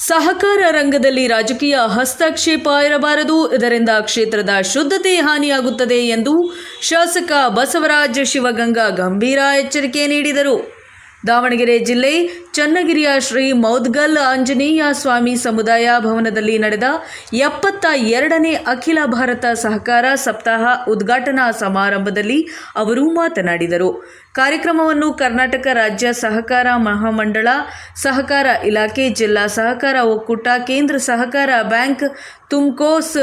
ಸಹಕಾರ ರಂಗದಲ್ಲಿ ರಾಜಕೀಯ ಹಸ್ತಕ್ಷೇಪ ಇರಬಾರದು. ಇದರಿಂದ ಕ್ಷೇತ್ರದ ಶುದ್ಧತೆ ಹಾನಿಯಾಗುತ್ತದೆ ಎಂದು ಶಾಸಕ ಬಸವರಾಜ ಶಿವಗಂಗಾ ಗಂಭೀರ ಎಚ್ಚರಿಕೆ ನೀಡಿದರು. ದಾವಣಗೆರೆ ಜಿಲ್ಲೆ ಚನ್ನಗಿರಿಯ ಶ್ರೀ ಮೌದ್ಗಲ್ ಆಂಜನೇಯ ಸ್ವಾಮಿ ಸಮುದಾಯ ಭವನದಲ್ಲಿ ನಡೆದ ಎಪ್ಪತ್ತ ಎರಡನೇ ಅಖಿಲ ಭಾರತ ಸಹಕಾರ ಸಪ್ತಾಹ ಉದ್ಘಾಟನಾ ಸಮಾರಂಭದಲ್ಲಿ ಅವರು ಮಾತನಾಡಿದರು. ಕಾರ್ಯಕ್ರಮವನ್ನು ಕರ್ನಾಟಕ ರಾಜ್ಯ ಸಹಕಾರ ಮಹಾಮಂಡಳ, ಸಹಕಾರ ಇಲಾಖೆ, ಜಿಲ್ಲಾ ಸಹಕಾರ ಒಕ್ಕೂಟ, ಕೇಂದ್ರ ಸಹಕಾರ bank, Tumcos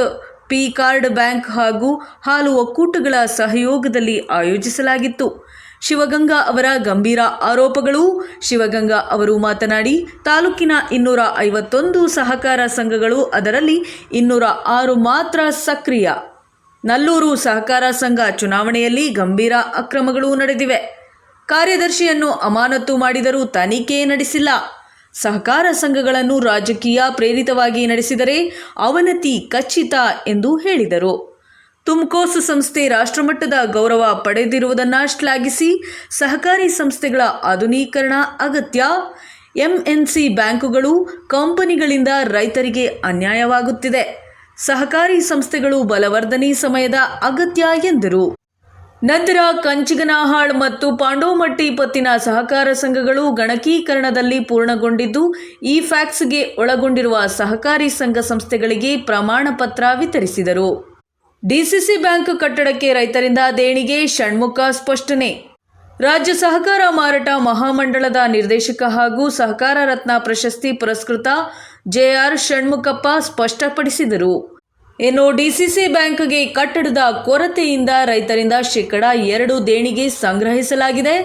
P card bank ಹಾಗೂ ಹಾಲು ಒಕ್ಕೂಟಗಳ ಸಹಯೋಗದಲ್ಲಿ ಆಯೋಜಿಸಲಾಗಿತ್ತು. ಶಿವಗಂಗಾ ಅವರ ಗಂಭೀರ ಆರೋಪಗಳು. ಶಿವಗಂಗಾ ಅವರು ಮಾತನಾಡಿ, ತಾಲೂಕಿನ ಇನ್ನೂರ ಐವತ್ತೊಂದು ಸಹಕಾರ ಸಂಘಗಳು ಅದರಲ್ಲಿ ಇನ್ನೂರ ಆರು ಮಾತ್ರ ಸಕ್ರಿಯ. ನಲ್ಲೂರು ಸಹಕಾರ ಸಂಘ ಚುನಾವಣೆಯಲ್ಲಿ ಗಂಭೀರ ಅಕ್ರಮಗಳು ನಡೆದಿವೆ. ಕಾರ್ಯದರ್ಶಿಯನ್ನು ಅಮಾನತು ಮಾಡಿದರೂ ತನಿಖೆ ನಡೆಸಿಲ್ಲ. ಸಹಕಾರ ಸಂಘಗಳನ್ನು ರಾಜಕೀಯ ಪ್ರೇರಿತವಾಗಿ ನಡೆಸಿದರೆ ಅವನತಿ ಖಚಿತ ಎಂದು ಹೇಳಿದರು. ತುಮ್ಕೋಸ್ ಸಂಸ್ಥೆ ರಾಷ್ಟ್ರಮಟ್ಟದ ಗೌರವ ಪಡೆದಿರುವುದನ್ನು ಶ್ಲಾಘಿಸಿ ಸಹಕಾರಿ ಸಂಸ್ಥೆಗಳ ಆಧುನೀಕರಣ ಅಗತ್ಯ. ಎಂಎನ್ಸಿ ಬ್ಯಾಂಕುಗಳು ಕಂಪನಿಗಳಿಂದ ರೈತರಿಗೆ ಅನ್ಯಾಯವಾಗುತ್ತಿದೆ. ಸಹಕಾರಿ ಸಂಸ್ಥೆಗಳು ಬಲವರ್ಧನೆ ಸಮಯದ ಅಗತ್ಯ ಎಂದರು. ನಂತರ ಕಂಚಿಗನಹಾಳ್ ಮತ್ತು ಪಾಂಡೋಮಟ್ಟಿ ಪತ್ತಿನ ಸಹಕಾರ ಸಂಘಗಳು ಗಣಕೀಕರಣದಲ್ಲಿ ಪೂರ್ಣಗೊಂಡಿದ್ದು ಈ ಫ್ಯಾಕ್ಸ್ಗೆ ಒಳಗೊಂಡಿರುವ ಸಹಕಾರಿ ಸಂಘ ಸಂಸ್ಥೆಗಳಿಗೆ ಪ್ರಮಾಣ ಪತ್ರ ವಿತರಿಸಿದರು. ಡಿಸಿಸಿ ಬ್ಯಾಂಕ್ ಕಟ್ಟಡಕ್ಕೆ ರೈತರಿಂದ ದೇಣಿಗೆ, ಷಣ್ಮುಖ ಸ್ಪಷ್ಟನೆ. ರಾಜ್ಯ ಸಹಕಾರ ಮಾರಾಟ ಮಹಾಮಂಡಳದ ನಿರ್ದೇಶಕ ಹಾಗೂ ಸಹಕಾರ ರತ್ನ ಪ್ರಶಸ್ತಿ ಪುರಸ್ಕೃತ ಜೆಆರ್ ಷಣ್ಮುಖಪ್ಪ ಸ್ಪಷ್ಟಪಡಿಸಿದರು. ಇನ್ನು ಡಿಸಿಸಿ ಬ್ಯಾಂಕ್ಗೆ ಕಟ್ಟಡದ ಕೊರತೆಯಿಂದ ರೈತರಿಂದ ಶೇಕಡ ಎರಡು ದೇಣಿಗೆ ಸಂಗ್ರಹಿಸಲಾಗಿದೆ.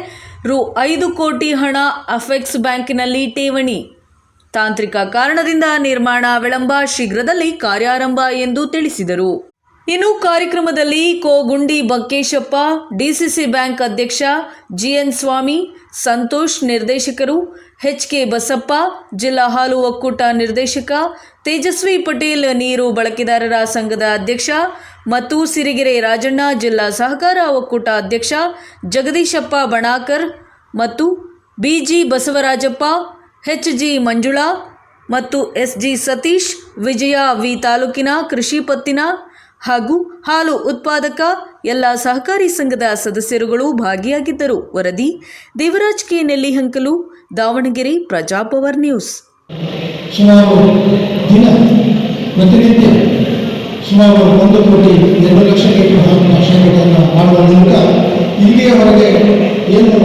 ರು ಐದು ಕೋಟಿ ಹಣ ಅಫೆಕ್ಸ್ ಬ್ಯಾಂಕಿನಲ್ಲಿ ಠೇವಣಿ. ತಾಂತ್ರಿಕ ಕಾರಣದಿಂದ ನಿರ್ಮಾಣ ವಿಳಂಬ ಶೀಘ್ರದಲ್ಲಿ ಕಾರ್ಯಾರಂಭ ಎಂದು ತಿಳಿಸಿದರು. ಇನ್ನು ಕಾರ್ಯಕ್ರಮದಲ್ಲಿ ಕೋಗುಂಡಿ ಬಕ್ಕೇಶಪ್ಪ, ಡಿಸಿಸಿ ಬ್ಯಾಂಕ್ ಅಧ್ಯಕ್ಷ ಜಿಎನ್ ಸ್ವಾಮಿ, ಸಂತೋಷ್ ನಿರ್ದೇಶಕರು ಎಚ್ ಕೆ ಬಸಪ್ಪ, ಜಿಲ್ಲಾ ಹಾಲು ಒಕ್ಕೂಟ ನಿರ್ದೇಶಕ, ತೇಜಸ್ವಿ ಪಟೇಲ್ ನೀರು ಬಳಕೆದಾರರ ಸಂಘದ ಅಧ್ಯಕ್ಷ ಮತ್ತು ಸಿರಿಗೆರೆ ರಾಜಣ್ಣ ಜಿಲ್ಲಾ ಸಹಕಾರ ಒಕ್ಕೂಟ ಅಧ್ಯಕ್ಷ ಜಗದೀಶಪ್ಪ ಬಣಾಕರ್ ಮತ್ತು BG Basavarajappa H G Manjula ಮತ್ತು S G Satish, Vijaya V ತಾಲೂಕಿನ ಕೃಷಿ ಪತ್ತಿನ ಹಾಗೂ ಹಾಲು ಉತ್ಪಾದಕ ಎಲ್ಲ ಸಹಕಾರಿ ಸಂಘದ ಸದಸ್ಯರುಗಳು ಭಾಗಿಯಾಗಿದ್ದರು. ವರದಿ, ದೇವರಾಜ್ ಕೆ. ನೆಲ್ಲಿಹಂಕಲು, ದಾವಣಗೆರೆ ಪ್ರಜಾಪವರ್ ನ್ಯೂಸ್. ಸುಮಾರು ದಿನ ಪ್ರತಿನಿತ್ಯ ಸುಮಾರು ಒಂದು ಕೋಟಿ ಎರಡು ಲಕ್ಷ ಲೀಟರ್ ಹಾಲಿನ ಶೇಖರಣೆಯನ್ನು ಮಾಡುವ ಮೂಲಕ ಇಲ್ಲಿಯವರೆಗೆ ಏನು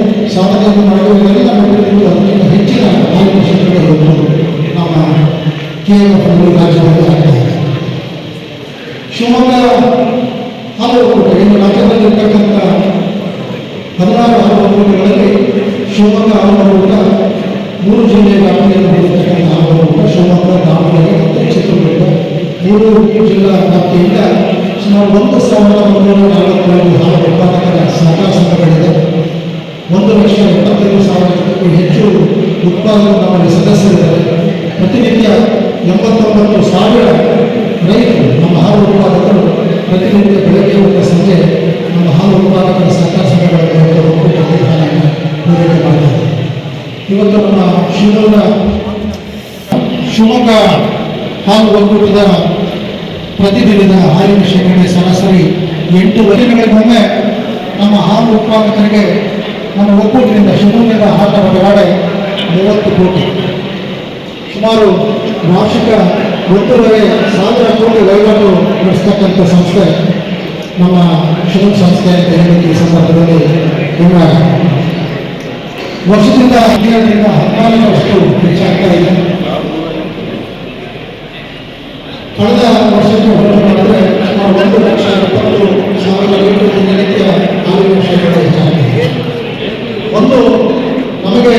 ಮಟ್ಟದಲ್ಲಿ ಅದಕ್ಕಿಂತ ಹೆಚ್ಚಿನ ಹಾಲಿನ ಶೇಖರಣೆಯನ್ನು ನಮ್ಮ ಕೆ ಎಫ್ ರಾಜ್ಯದಲ್ಲಿ ಆಗ್ತಾ ಇದೆ ಶಿವಮೊಗ್ಗ ಹಾಲುಕೋಟೆ ಇನ್ನು ರಾಜ್ಯದಲ್ಲಿರ್ತಕ್ಕಂಥ ಹದಿನಾರು ಹಾಲು ಒಕ್ಕೂಟಗಳಲ್ಲಿ ಶಿವಮೊಗ್ಗ ಹಾಲುಕೋಟ ಮೂರು ಜಿಲ್ಲೆ ವ್ಯಾಪ್ತಿಯಲ್ಲಿ ಹಾಲುಕೋಟ ಶಿವಮೊಗ್ಗ, ದಾವಣಗೆರೆ ಮತ್ತು ಚಿತ್ರದುರ್ಗ ಮೂರು ಜಿಲ್ಲಾ ವ್ಯಾಪ್ತಿಯಿಂದ ಸುಮಾರು ಒಂದು ಸಾವಿರದ ಮುನ್ನೂರ ನಲವತ್ತೆರಡು ಹಾಲು ಉತ್ಪಾದಕರ ಸಂಘಗಳಿದೆ. ಒಂದು ಲಕ್ಷ ಎಪ್ಪತ್ತೈದು ಸಾವಿರಕ್ಕೂ ಹೆಚ್ಚು ಉತ್ಪಾದಕ ನಮ್ಮಲ್ಲಿ ಸದಸ್ಯರಿದ್ದಾರೆ. ಪ್ರತಿನಿತ್ಯ ಎಂಬತ್ತೊಂಬತ್ತು ಸಾವಿರ ಪ್ರತಿನಿತ್ಯ ಬೆಳಗ್ಗೆ ಮತ್ತು ಸಂಜೆ ನಮ್ಮ ಹಾಲು ಉತ್ಪಾದಕರ ಸಹಕಾರ ಹಾಲನ್ನು ಪೂರೈಕೆ ಇವತ್ತು ನಮ್ಮ ಶಿವಮೊಗ್ಗ ಶಿವಮೊಗ್ಗ ಹಾಲು ಒಕ್ಕೂಟದ ಪ್ರತಿದಿನದ ಹಾಲಿನ ಶೇಖರಣೆ ಸರಾಸರಿ ಎಂಟು ವರ್ಷಗಳಿಗೊಮ್ಮೆ ನಮ್ಮ ಹಾಲು ಉತ್ಪಾದಕರಿಗೆ ನಮ್ಮ ಒಕ್ಕೂಟದಿಂದ ಶಿವಮೊಗ್ಗದ ಹಾಲಿನ ಒಳಗಡೆ ಮೂವತ್ತು ಕೋಟಿ. ಸುಮಾರು ವಾರ್ಷಿಕ ಒಂದೂವರೆ ಸಾವಿರ ಕೋಟಿ ವಹಿವಾಟು ನಡೆಸ್ತಕ್ಕಂಥ ಸಂಸ್ಥೆ, ನಮ್ಮ ಶಿವನ್ ಸಂಸ್ಥೆ ಅಂತ ಹೇಳಲಿಕ್ಕೆ ಈ ಸಂದರ್ಭದಲ್ಲಿ. ನಿಮ್ಮ ವರ್ಷದಿಂದ ಹದಿನೇಳರಿಂದ ಹದಿನಾಲ್ಕರಷ್ಟು ಹೆಚ್ಚಾಗ್ತಾ ಇದೆ. ಕಳೆದ ವರ್ಷಕ್ಕೆ ಹೋಲಿಕೆ ಮಾಡಿದ್ರೆ ಸುಮಾರು ಒಂದು ಲಕ್ಷ ಎಪ್ಪತ್ತು ಸಾವಿರ ಲೀಟರ್ ದಿನನಿತ್ಯ ಹಾಲಿನ ಶೇಕಡ ಹೆಚ್ಚಾಗಿದೆ ಒಂದು ನಮಗೆ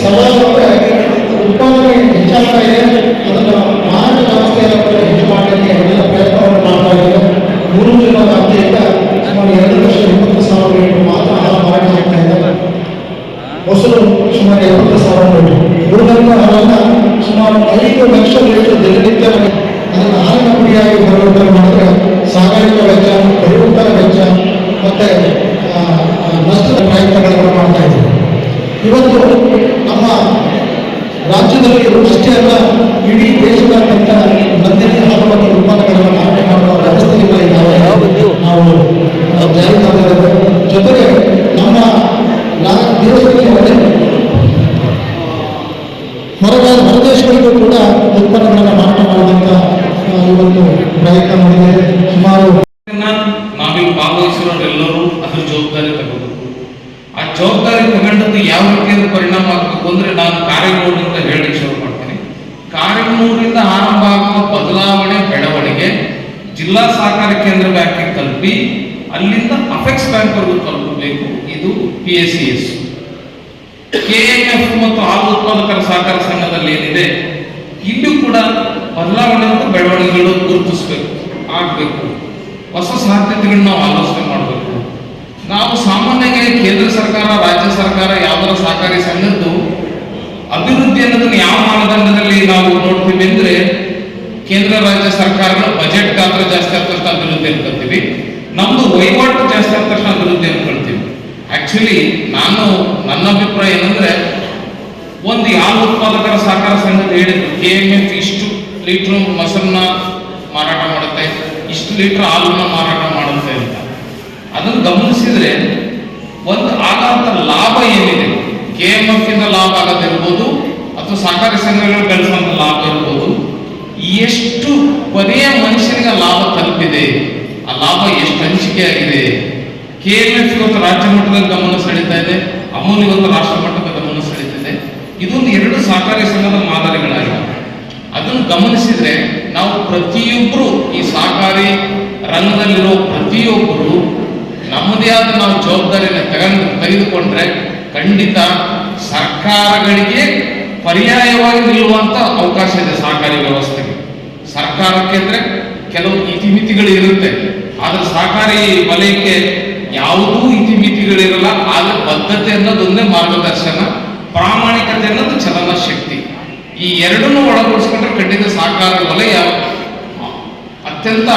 ಸವಾಲು ಅಂದರೆ ಉತ್ಪಾದನೆ ಹೆಚ್ಚಾಗ್ತಾ ಇದೆ ಅದನ್ನು ಮಾರಾಟ ವ್ಯವಸ್ಥೆಯನ್ನು ಕೂಡ ಹೆಚ್ಚು ಮಾಡಲಿಕ್ಕೆ ಎಲ್ಲ ಪ್ರಯತ್ನವನ್ನು ಮಾಡ್ತಾ ಇದ್ದೇವೆ ಮೂರು ಜಿಲ್ಲಾ ವ್ಯಾಪ್ತಿಯಿಂದ ಸುಮಾರು ಎರಡು ಲಕ್ಷ ಎಂಬತ್ತು ಸಾವಿರ ಲೀಟರ್ ಮಾತ್ರ ಹಾಲು ಮಾರಾಟ ಆಗ್ತಾ ಇದೆ ಮೊಸರು ಸುಮಾರು ಎಪ್ಪತ್ತು ಸಾವಿರ ಲೀಟರ್ ಉಳಿದಂಥ ಹಾಲನ್ನು ಸುಮಾರು ಐದು ಲಕ್ಷ ಲೀಟರ್ ದಿನನಿತ್ಯ ಅದನ್ನು ಹಾಲಿನ ಪುಡಿಯಾಗಿ ಪರಿವರ್ತನೆ ಮಾಡಿದ್ರೆ ಸಾಗಾಣಿಕೆ ವೆಚ್ಚ ಪರಿವರ್ತನ ವೆಚ್ಚ ಮತ್ತೆ ಆ, ಆ, ನಷ್ಟದ ಪ್ರಯತ್ನಗಳನ್ನು ಮಾಡ್ತಾ ಇದ್ದೀವಿ ಇವತ್ತು ನಮ್ಮ ರಾಜ್ಯದಲ್ಲಿ ಅಷ್ಟೇ ಅಲ್ಲ ಇಡೀ ದೇಶಗಳಿಗೂ ಕೂಡ ಉತ್ಪನ್ನಗಳನ್ನು ಮಾರಾಟ ಮಾಡೋದಕ್ಕೆ ಆ, ಇವತ್ತು ಪ್ರಯತ್ನ ಮಾಡಿದ್ದಾರೆ ಸುಮಾರು ನಾವಿಲ್ಲಿ ಭಾಗವಹಿಸಿರೋರೆಲ್ಲರೂ ಅದ್ರ ಜವಾಬ್ದಾರಿ ತಗೋಬೇಕು ಆ ಜವಾಬ್ದಾರಿ ತಗೊಂಡದ್ದು ಯಾವ ರೀತಿಯಾದ ಪರಿಣಾಮ ಆಗಬೇಕು ಅಂದ್ರೆ ನಾನು ಕಾರ್ಯಗೌಡರಿಂದ ಹೇಳಿ ಶುರು ಮಾಡ್ತೀನಿ ಕಾರ್ಯಗೌಡರಿಂದ ಆರಂಭ ಆಗುವ ಬದಲಾವಣೆ ಬೆಳವಣಿಗೆ ಜಿಲ್ಲಾ ಸಹಕಾರಿ ಕೇಂದ್ರ ಬ್ಯಾಂಕಿಗೆ ತಲುಪಿ ಅಲ್ಲಿಂದ ಅಫೆಕ್ಸ್ ಬ್ಯಾಂಕ್ವರೆಗೂ ತಲುಪಬೇಕು ಇದು ಪಿ ಎಸ್. ಕೆ ಕೆಎಂಎಫ್ ಮತ್ತು ಹಾಲು ಉತ್ಪಾದಕರ ಸಹಕಾರ ಸಂಘದಲ್ಲಿ ಏನಿದೆ, ಇಲ್ಲೂ ಕೂಡ ಬದಲಾವಣೆ ಮತ್ತು ಬೆಳವಣಿಗೆಗಳು ಗುರುತಿಸಬೇಕು, ಆಗಬೇಕು. ಹೊಸ ಸಾಧ್ಯತೆಗಳನ್ನ ನಾವು ಆಲೋಚನೆ ಮಾಡಬೇಕು. ನಾವು ಸಾಮಾನ್ಯವಾಗಿ ಕೇಂದ್ರ ಸರ್ಕಾರ, ರಾಜ್ಯ ಸರ್ಕಾರ ಯಾವ್ದಾರ ಸಹಕಾರಿ ಸಂಘದ್ದು ಅಭಿವೃದ್ಧಿ ಅನ್ನೋದನ್ನ ಯಾವ ಮಾನದಂಡದಲ್ಲಿ ನಾವು ನೋಡ್ತೀವಿ ಅಂದ್ರೆ ಕೇಂದ್ರ, ರಾಜ್ಯ ಸರ್ಕಾರದ ಬಜೆಟ್ ಗಾತ್ರ ಜಾಸ್ತಿ ಆದ ತಕ್ಷಣ ಅಭಿವೃದ್ಧಿ ಅನ್ಕೊಂತೀವಿ. ನಮ್ದು ವಹಿವಾಟು ಜಾಸ್ತಿ ಆದ ತಕ್ಷಣ ಅಭಿವೃದ್ಧಿ ಅನ್ಕೊಳ್ತೀವಿ ಆಕ್ಚುಲಿ ನಾನು ನನ್ನ ಅಭಿಪ್ರಾಯ ಏನಂದ್ರೆ, ಒಂದು ಹಾಲು ಉತ್ಪಾದಕರ ಸಹಕಾರ ಸಂಘದ ಹೇಳಿದ್ರು ಕೆ ಎಂ ಎಫ್ ಇಷ್ಟು ಲೀಟ್ರ್ ಮೊಸರನ್ನ ಮಾರಾಟ ಮಾಡುತ್ತೆ, ಇಷ್ಟು ಲೀಟರ್ ಹಾಲನ್ನ ಮಾರಾಟ ಮಾಡುತ್ತೆ ಅಂತ. ಅದನ್ನು ಗಮನಿಸಿದ್ರೆ, ಒಂದು ಆಗಂತ ಲಾಭ ಏನಿದೆ? ಕೆ ಎಂ ಎಫ್ ಇಂದ ಲಾಭ ಆಗೋದಿರ್ಬೋದು, ಅಥವಾ ಸಹಕಾರಿ ಸಂಘಗಳು ಗಳಿಸುವಂತ ಲಾಭ ಇರ್ಬೋದು, ಎಷ್ಟು ಕೊನೆಯ ಮನುಷ್ಯನಿಗೆ ಲಾಭ ತಲುಪಿದೆ? ಆ ಲಾಭ ಎಷ್ಟು ಹಂಚಿಕೆ ಆಗಿದೆ ಕೆ ಎಫ್ ಇವತ್ತು ರಾಜ್ಯ ಮಟ್ಟದಲ್ಲಿ ಗಮನ ಸೆಳೀತಾ ಇದೆ ಅಮೂಲ್ ಇವತ್ತು ರಾಷ್ಟ್ರ ಮಟ್ಟದ ಗಮನ ಸೆಳೀತಿದೆ ಇದೊಂದು ಎರಡು ಸಹಕಾರಿ ಸಂಘದ ಮಾದರಿಗಳಾಗಿವೆ. ಅದನ್ನು ಗಮನಿಸಿದ್ರೆ ನಾವು ಪ್ರತಿಯೊಬ್ಬರು ಈ ಸಹಕಾರಿ ರಂಗದಲ್ಲಿರೋ ಪ್ರತಿಯೊಬ್ಬರು ನಮ್ಮದೇ ಆದ ನಾವು ಜವಾಬ್ದಾರಿಯನ್ನು ತಗೊಂಡು ತೆಗೆದುಕೊಂಡ್ರೆ ಖಂಡಿತ ಸರ್ಕಾರಗಳಿಗೆ ಪರ್ಯಾಯವಾಗಿ ನಿಲ್ಲುವಂತ ಅವಕಾಶ ಇದೆ ಸಹಕಾರಿ ವ್ಯವಸ್ಥೆಗೆ. ಸರ್ಕಾರಕ್ಕೆ ಅಂದ್ರೆ ಕೆಲವು ಇತಿಮಿತಿಗಳು ಇರುತ್ತೆ, ಆದ್ರೆ ಸಹಕಾರಿ ವಲಯಕ್ಕೆ ಯಾವುದೂ ಇತಿಮಿತಿಗಳಿರಲ್ಲ, ಆದ್ರೆ ಬದ್ಧತೆ ಅನ್ನೋದೊಂದೇ ಮಾರ್ಗದರ್ಶನ, ಪ್ರಾಮಾಣಿಕತೆ ಅನ್ನೋದು ಚಲನ ಶಕ್ತಿ. ಈ ಎರಡನ್ನೂ ಒಳಗೂಡಿಸ್ಕೊಂಡ್ರೆ ಖಂಡಿತ ಸಾಕಾರ ವಲಯ ಅತ್ಯಂತ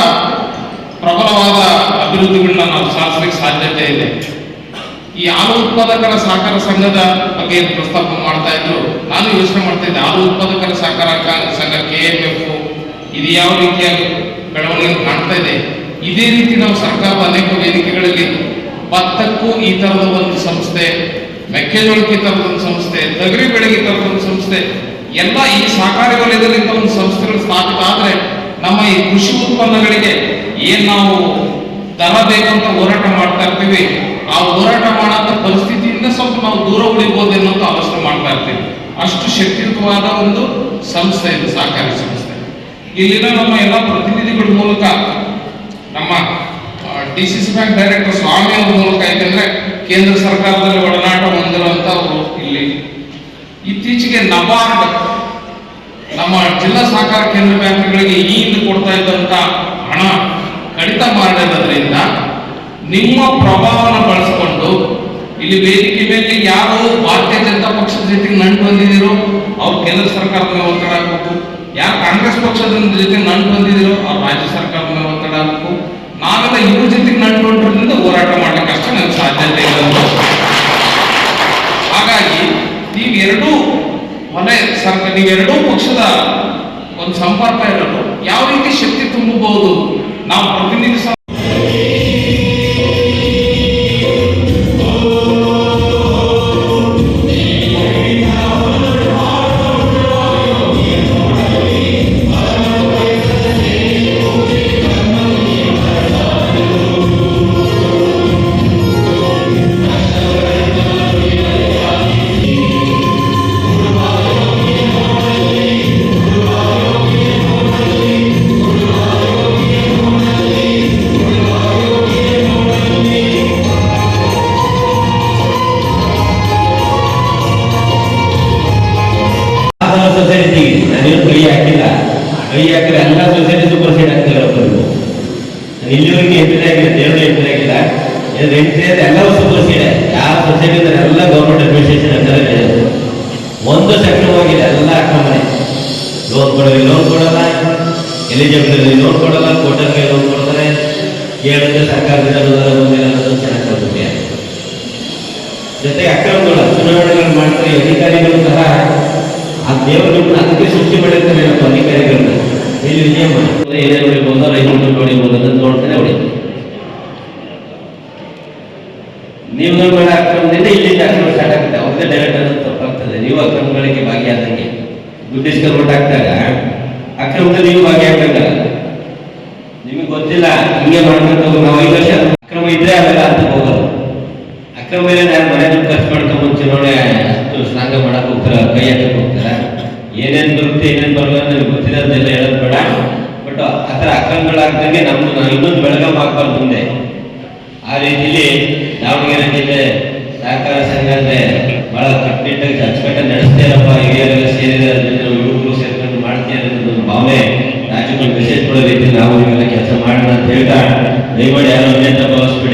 ಪ್ರಬಲವಾದ ಅಭಿವೃದ್ಧಿಗಳನ್ನ ನಾವು ಸಾಧಿಸಲಿಕ್ಕೆ ಸಾಧ್ಯತೆ ಇದೆ. ಈ ಹಾಲು ಉತ್ಪಾದಕರ ಸಹಕಾರ ಸಂಘದ ಬಗ್ಗೆ ಏನು ಪ್ರಸ್ತಾಪ ಮಾಡ್ತಾ ಇದ್ರು? ನಾನು ಯೋಚನೆ ಮಾಡ್ತಾ ಇದ್ದೆ, ಹಾಲು ಉತ್ಪಾದಕರ ಸಹಕಾರ ಸಂಘ ಕೆ ಎಂ ಎಫ್ ಇದು ಯಾವ ರೀತಿಯ ಬೆಳವಣಿಗೆ ಕಾಣ್ತಾ ಇದೆ? ಇದೇ ರೀತಿ ನಾವು ಸರ್ಕಾರದ ಅನೇಕ ವೇದಿಕೆಗಳಲ್ಲಿ ಭತ್ತಕ್ಕೂ ಈ ತರದ ಒಂದು ಸಂಸ್ಥೆ, ಮೆಕ್ಕೆಜೋಳಕ್ಕೆ ತರದ ಒಂದು ಸಂಸ್ಥೆ, ತೊಗರಿ ಬೆಳೆಗೆ ತರದ ಒಂದು ಸಂಸ್ಥೆ, ಎಲ್ಲ ಈ ಸಹಕಾರಿ ವಲಯದಲ್ಲಿ ಒಂದು ಸಂಸ್ಥೆಗಳು ಸ್ಥಾಪಿತ ಆದ್ರೆ ನಮ್ಮ ಈ ಕೃಷಿ ಉತ್ಪನ್ನಗಳಿಗೆ ಏನ್ ನಾವು ದರ ಬೇಕಂತ ಹೋರಾಟ ಮಾಡ್ತಾ ಇರ್ತೀವಿ, ಆ ಹೋರಾಟ ಮಾಡೋ ಪರಿಸ್ಥಿತಿಯಿಂದ ಸ್ವಲ್ಪ ನಾವು ದೂರ ಉಳಿಬಹುದು ಅನ್ನೋದು ಆಲೋಚನೆ ಮಾಡ್ತಾ ಇರ್ತೀವಿ. ಅಷ್ಟು ಶಕ್ತಿಯುತವಾದ ಒಂದು ಸಂಸ್ಥೆ ಇದು, ಸಹಕಾರಿ ಸಂಸ್ಥೆ. ಇಲ್ಲಿನ ನಮ್ಮ ಎಲ್ಲ ಪ್ರತಿನಿಧಿಗಳ ಮೂಲಕ ನಮ್ಮ D C C bank director Swamy ಅವ್ರ ಮೂಲಕ ಯಾಕಂದ್ರೆ ಕೇಂದ್ರ ಸರ್ಕಾರದಲ್ಲಿ ಒಡನಾಟ ಹೊಂದಿರುವಂತ ಅವರು ಇಲ್ಲಿ. ಇತ್ತೀಚೆಗೆ ನಬಾರ್ಡ್, ನಮ್ಮ ಜಿಲ್ಲಾ ಸಹಕಾರ ಕೇಂದ್ರ ಬ್ಯಾಂಕ್ಗಳಿಗೆ ಈ ಕೊಡ್ತಾ ಇದ್ದಂತ ಹಣ ಕಡಿತ ಮಾಡಿರೋದ್ರಿಂದ ನಿಮ್ಮ ಪ್ರಭಾವನ ಬಳಸಿಕೊಂಡು ಇಲ್ಲಿ ವೇದಿಕೆ ಮೇಲೆ ಯಾರು ಭಾರತೀಯ ಜನತಾ ಪಕ್ಷದ ಜೊತೆಗೆ ನಂಟು ಬಂದಿದ್ದೀರೋ ಅವ್ರು ಕೇಂದ್ರ ಸರ್ಕಾರದ ಮೇಲೆ ಒತ್ತಡ ಹಾಕಬೇಕು. ಯಾರು ಕಾಂಗ್ರೆಸ್ ಪಕ್ಷದ ಜೊತೆ ನಂಟು ಬಂದಿದ್ದೀರೋ ಅವ್ರು ರಾಜ್ಯ ಸರ್ಕಾರದ ಮೇಲೆ ಒತ್ತಡ ಹಾಕಬೇಕು. ನಾವೆಲ್ಲ ಇವ್ರ ಜೊತೆ ನಂಟು ಹೊಂಟಿರೋದ್ರಿಂದ ಹೋರಾಟ ಮಾಡ್ಲಿಕ್ಕೆ ನನಗೆ ಸಾಧ್ಯತೆ ಇಲ್ಲ ಹಾಗಾಗಿ ನೀವೆರಡೂ ವಲಯ ಸರ್ಕ ನೀವೆರಡೂ ಪಕ್ಷದ ಒಂದು ಸಂಪರ್ಕ ಇರೋದು. ಯಾವ ರೀತಿ ಶಕ್ತಿ ತುಂಬಬಹುದು? ನಾವು ಪ್ರತಿನಿಧಿಸ ಕೈ ಹಾಕಿದ್ರೆ ಎಲ್ಲ ಸೊಸೈಟಿ ಸೂಪರ್ ಸೈಡ್ ಆಗ್ತಿಲ್ಲ ನಾನು ಇಲ್ಲಿವರೆಗೆ ಎಂಟ್ರಿ ಆಗಿಲ್ಲ ದೇವರು ಎಂಟ್ರಿ ಆಗಿಲ್ಲ. ಎಂಟ್ರಿ ಆದ್ರೆ ಎಲ್ಲವೂ ಸೂಪರ್ ಸೀಟ್ ಯಾವ ಸೊಸೈಟಿ ಇದ್ದಾರೆ ಎಲ್ಲ ಗೌರ್ಮೆಂಟ್ ಅಡ್ಮಿನಿಸ್ಟ್ರೇಷನ್ ಅಂತಾರೆ ಒಂದು ಸೆಕ್ಷನ್ ಹೋಗಿದೆ ಎಲ್ಲ ಹಾಕೊಂಬನೆ ಲೋನ್ ಕೊಡೋದು ಲೋನ್ ಕೊಡಲ್ಲ. ಎಲಿಜಿಬಲ್ ಲೋನ್ ಕೊಡಲ್ಲ ಕೋಟರ್ಗೆ ಲೋನ್ ಕೊಡ್ತಾರೆ ಕೇಳಿದ್ರೆ ಸರ್ಕಾರದಿಂದ ಬಂದಿಲ್ಲ ಅನ್ನೋದು ಚೆನ್ನಾಗಿ ಜೊತೆಗೆ ಅಕ್ರಮಗಳು ಚುನಾವಣೆಗಳು ಮಾಡ್ತಾರೆ, ಅಧಿಕಾರಿಗಳು ಸಹ ದೇವರು ಅದಕ್ಕೆ ಸೃಷ್ಟಿ ಮಾಡಿರ್ತಾರೆ ನಮ್ಮ ಅಧಿಕಾರಿಗಳನ್ನ ಇಲ್ಲಿ ನಿಯಮ ಮಾಡಿ? ಏನೇ ಹೊಡಿಬೋದು ರೈತರು ಹೊಡಿಬೋದು ಅಂತ ನೋಡ್ತಾರೆ ಹೊಡಿತಾರೆ ನೀವು ಮಾಡೋ ಅಕ್ರಮದಿಂದ ಇಲ್ಲಿಂದ ಅಕ್ರಮ ಸ್ಟಾರ್ಟ್ ಆಗುತ್ತೆ. ಅವ್ರದ್ದೇ ಡೈರೆಕ್ಟ್ ಅನ್ನೋದು ತಪ್ಪಾಗ್ತದೆ ನೀವು ಅಕ್ರಮಗಳಿಗೆ ಭಾಗಿಯಾದಂಗೆ. ದುಡ್ಡಿಸ್ಕೊಂಡು ಓಟ್ ಹಾಕ್ದಾಗ, ಅಕ್ರಮದಲ್ಲಿ ನೀವು ಭಾಗಿಯಾಗಲ್ಲ ನಿಮಗೆ ಗೊತ್ತಿಲ್ಲ, ಹಿಂಗೆ ಮಾಡ್ಕೊಂಡು. ನಾವು ಐದು ವರ್ಷ ಅಕ್ರಮ ಇದ್ರೆ ಆಗಲ್ಲ ಅಂತ ಹೋಗೋದು. ಅಕ್ರಮ ಮೇಲೆ ಹೇಳೋದು ಬೇಡ. ಬಟ್ ಆ ಥರ ಅಕ್ರಮಗಳಾಗ್ದಂಗೆ ನಮ್ದು ನಾನು ಇನ್ನೊಂದು ಬೆಳಗಾವ್ ಹಾಕ್ಬಾರ್ದು ಮುಂದೆ. ಆ ರೀತಿಲಿ ದಾವಣಗೆರೆ ಜಿಲ್ಲೆ ಸಹಕಾರ ಸಂಘ ಅಂದ್ರೆ ಬಹಳ ಕಟ್ಟುನಿಟ್ಟಾಗಿ ಅಚ್ಚುಕಟ್ಟಾಗಿ ನಡೆಸ್ತೇ ಇರಪ್ಪ. ಹಿರಿಯರೆಲ್ಲ ನಾವು ಯುವಕರು ಸೇರ್ಕೊಂಡು ಮಾಡ್ತೀವಿ ಅನ್ನೋದು ಒಂದು ಭಾವನೆ ರಾಜ್ಯಕ್ಕೆ ಮೆಸೇಜ್ ಕೊಡೋ ರೀತಿ ನಾವು ಇವೆಲ್ಲ ಕೆಲಸ ಮಾಡೋಣ ಅಂತ ಹೇಳ್ತಾ ದಯಮಾಡಿ ಯಾರು ಅಂತ ಭಾವಿಸ್ಬೇಡಿ.